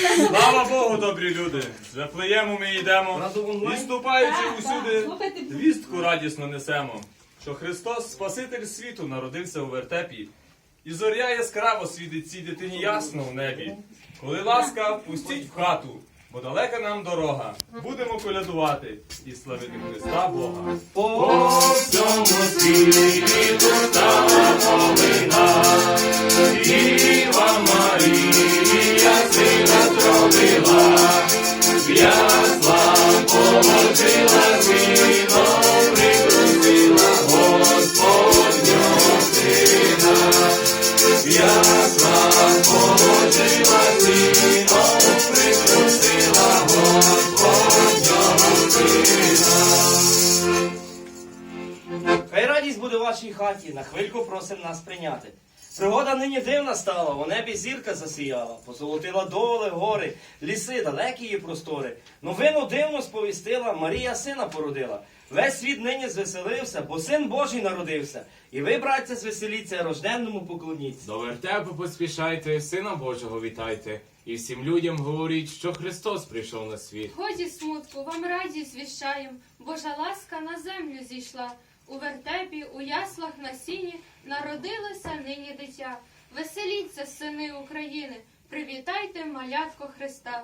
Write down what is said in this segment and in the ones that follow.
Слава Богу, добрі люди! З Вифлеєму ми йдемо, і ступаючи усюди, вістку радісно несемо, що Христос, Спаситель світу, народився у вертепі, і зоря яскраво світить цій дитині ясно в небі. Коли ласка, пустіть в хату, бо далека нам дорога. Будемо колядувати і славити Христа Бога. По всьому світі Хай радість буде в вашій хаті, на хвильку просим нас прийняти. Пригода нині дивна стала, у небі зірка засіяла, позолотила доли, гори, ліси, далекі її простори. Новину дивну сповістила, Марія сина породила. Весь світ нині звеселився, бо син Божий народився. І ви, братця, звеселіться, рожденному поклоніться. До вертепу поспішайте, Сина Божого вітайте, і всім людям говоріть, що Христос прийшов на світ. Годі смутку, вам радість віщаєм, Божа ласка на землю зійшла. У вертепі, у яслах на сіні народилося нині дитя. Веселіться, сини України, привітайте малятко Христа.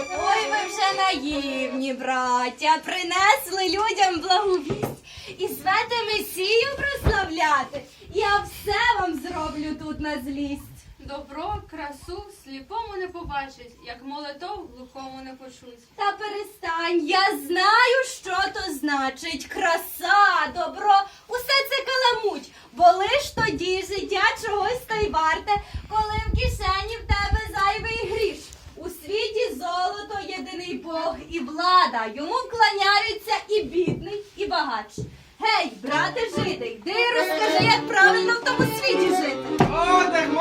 Ой, ви вже наївні, браття, принесли людям благу вість і звете Месію прославляти. Я все вам зроблю тут на злість. Добро, красу сліпому не побачить, як молитов глухому не почуть. Та перестань, я знаю, що то значить. Краса, добро, усе це каламуть, бо лиш тоді життя чогось та й варте, коли в кишені в тебе зайвий гріш. У світі золото єдиний Бог і влада. Йому кланяються і бідний, і багач. Гей, брате жиди, йди розкажи, як правильно в тому світі жити. О, так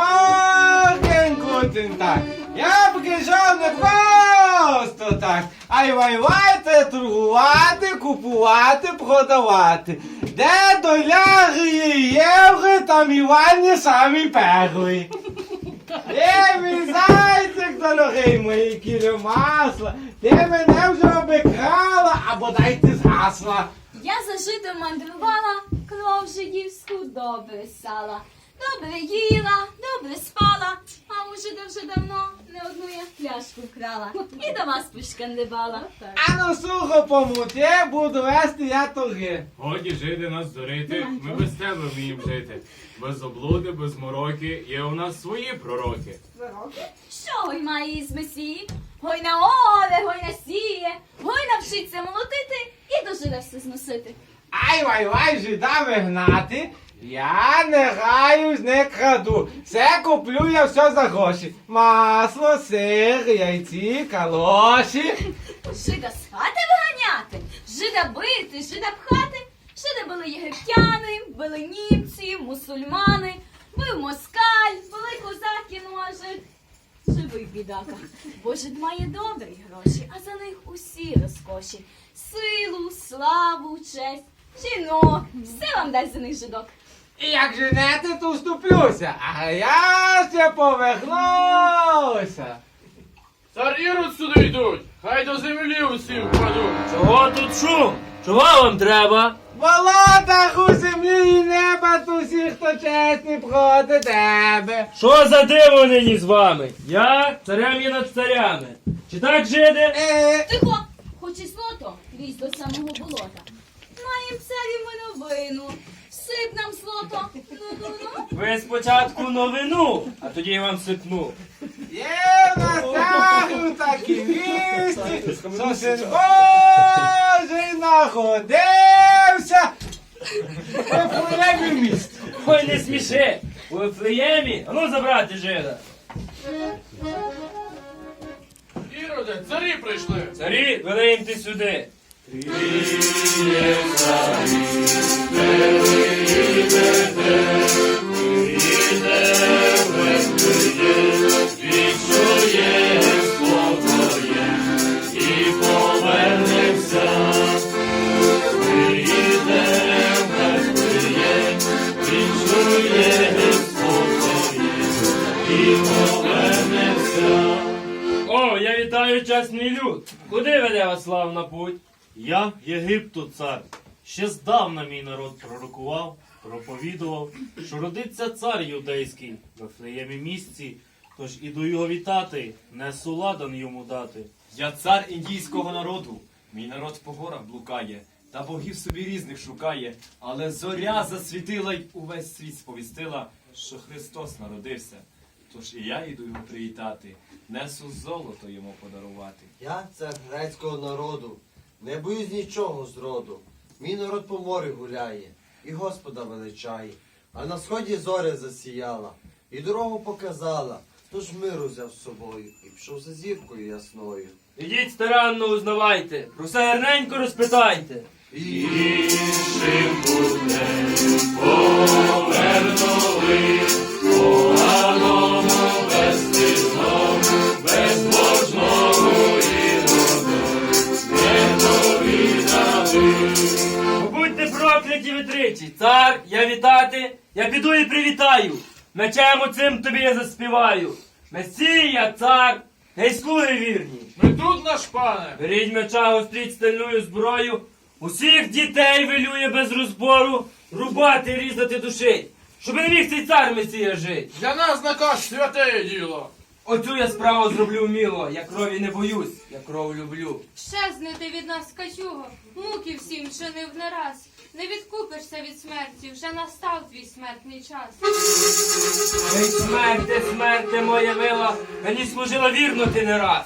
guten Tag. Я прийшов не просто так, а й воювати, торгувати, купувати, продавати. Де доляри і євро, там Івані самі перші. Е, мій зайчик дорогий мої кіло масла, ти мене вже обікрала, або дайте згасла. Я за житом мандрувала, кров жидівську добре сала. Добре їла, добре спала, а у жида вже давно не одну я пляшку вкрала. І до вас пошкандибала. А ну сухо помуте, буду вести я торги. Годі жиди нас дурити, ми без тебе вміємо жити. Без облуди, без мороки, є у нас свої пророки. Що гой має із месії? Гой на оле, гой на сіє, гой навчиться молотити і до все зносити. Ай вай вай жида вигнати. Я не граюсь, не краду. Все куплю я все за гроші. Масло, сир, яйці, калоші. Жида з хати виганяти, жида бити, жида пхати. Жида були єгиптяни, були німці, мусульмани, бив москаль, були козаки, а жид живий бідака. Бо жид має добрі гроші, а за них усі розкоші. Силу, славу, честь, жінок, все вам дасть за них жидок. І як женете, то вступлюся. А я ще повернуся. Цар Ірод сюди йдуть, хай до землі усі впадуть. Чого тут шум? Чого вам треба? Болотах у землі і неба, тут всі, хто чесні проти тебе. Що за диво нині з вами? Я царям є над царями. Чи так, жиде? Е, Тихо, хоч і злото, лізь до самого болота. Маєм царі ми новину, сип нам злото, ну-ну-ну. Ви спочатку новину, а тоді я вам сипну. Є в нас тягу такі вісті, що син Божий находився. в Фулебі місті. Ой, не сміши! У Ефлеємі, а ну забрати жида. Іроде, царі прийшли. Царі, вели їм ти сюди. О, я вітаю чесний люд. Куди веде вас славна путь? Я Єгипту цар. Ще здавна мій народ пророкував, проповідував, що родиться цар юдейський в Вифлеємі місці, тож іду його вітати, несу ладан йому дати. Я цар індійського народу. Мій народ по горах блукає, та богів собі різних шукає. Але зоря засвітила й увесь світ сповістила, що Христос народився. Тож і я йду його привітати, несу золото йому подарувати. Я цар грецького народу, не боюсь нічого зроду. Мій народ по морю гуляє, і Господа величає, а на сході зоря засіяла, і дорогу показала, тож миру взяв з собою, і пішов за зіркою ясною. Ідіть старанно узнавайте, про все гарненько розпитайте. І Повернули я піду і привітаю. Мечем оцим тобі я заспіваю. Месія, цар, гей слуги вірні. Ми тут, наш пане. Беріть меча, гостріть стальною зброю. Усіх дітей вилює без розбору, рубати, різати душить. Щоб не міг цей цар Месія жить. Для нас наказ святе діло. Оцю я справу зроблю вміло. Я крові не боюсь, я кров люблю. Щезнете від нас, качуго, муки всім чинив не раз. Не відкупишся від смерті, вже настав твій смертний час. Ей, смерте, смерте, моя мила, мені служила вірно ти не раз.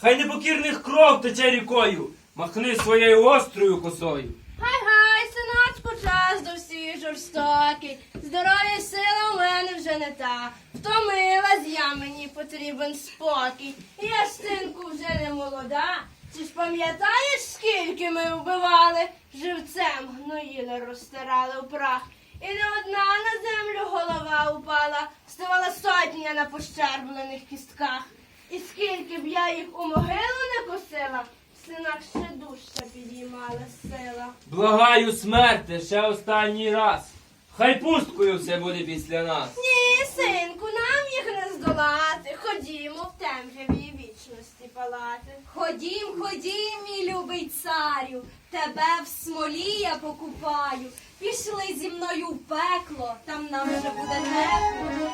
Хай непокірних кров тече рікою, махни своєю острою косою. Гай-гай, синочку, час до всіх жорстокий. Здоров'я і сила у мене вже не та. Втомилась я, мені потрібен спокій. Я ж синку вже не молода. Чи ж пам'ятаєш, скільки ми вбивали? Живцем гноїли, розтирали у прах. І не одна на землю голова упала, ставала сотня на пощерблених кістках. І скільки б я їх у могилу не косила, синак ще дужче підіймала сила. Благаю смерти ще останній раз. Хай пусткою все буде після нас. Ні, синку, нам їх не здолати. Палати. Ходім, ходім, мій любий царю, тебе в смолі я покупаю. Пішли зі мною в пекло, там нам вже буде тепло.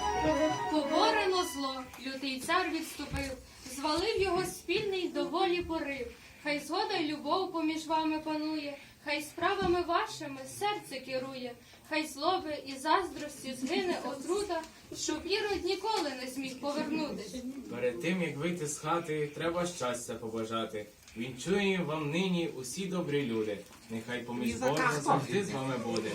Поборено зло, лютий цар відступив, звалив його спільний доволі порив. Хай згода й любов поміж вами панує, хай справами вашими серце керує, хай злоби і заздрості згине отрута, щоб ірод ніколи не зміг повернутись. Перед тим, як вийти з хати, треба щастя побажати. Вінчуємо вам нині усі добрі люди. Нехай поміж Бога завжди з вами буде.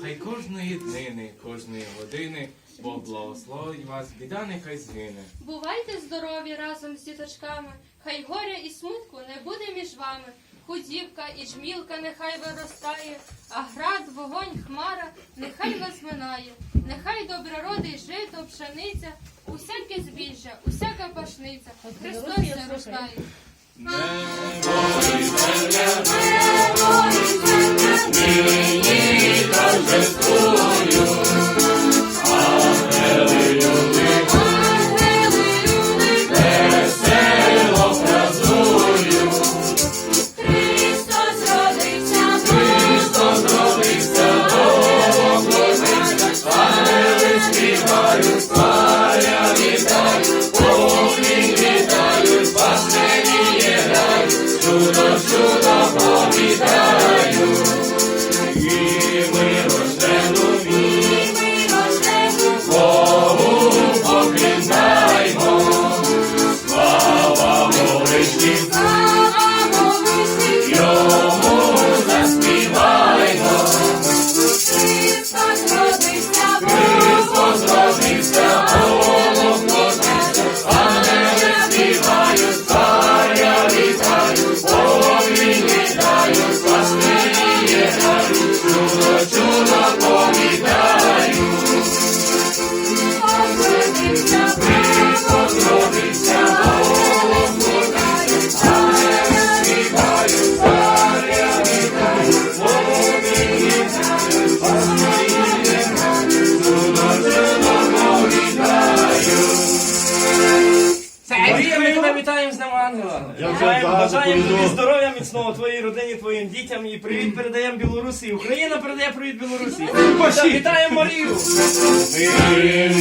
Хай кожної днини, кожної години Бог благословить вас, біда нехай згине. Бувайте здорові разом з діточками, хай горя і смутку не буде між вами. Худівка і жмілка нехай виростає, а град, вогонь, хмара нехай вас минає. Нехай добре родить жито, пшениця, усяке збіжжя, усяка пашниця. Христос ся рождає. Христос Бажаємо, тобі здоров'я міцного твоїй родині, твоїм дітям і привіт передаємо Білорусі. Україна передає привіт Білорусі. Вітаємо Марію. Христос рождає.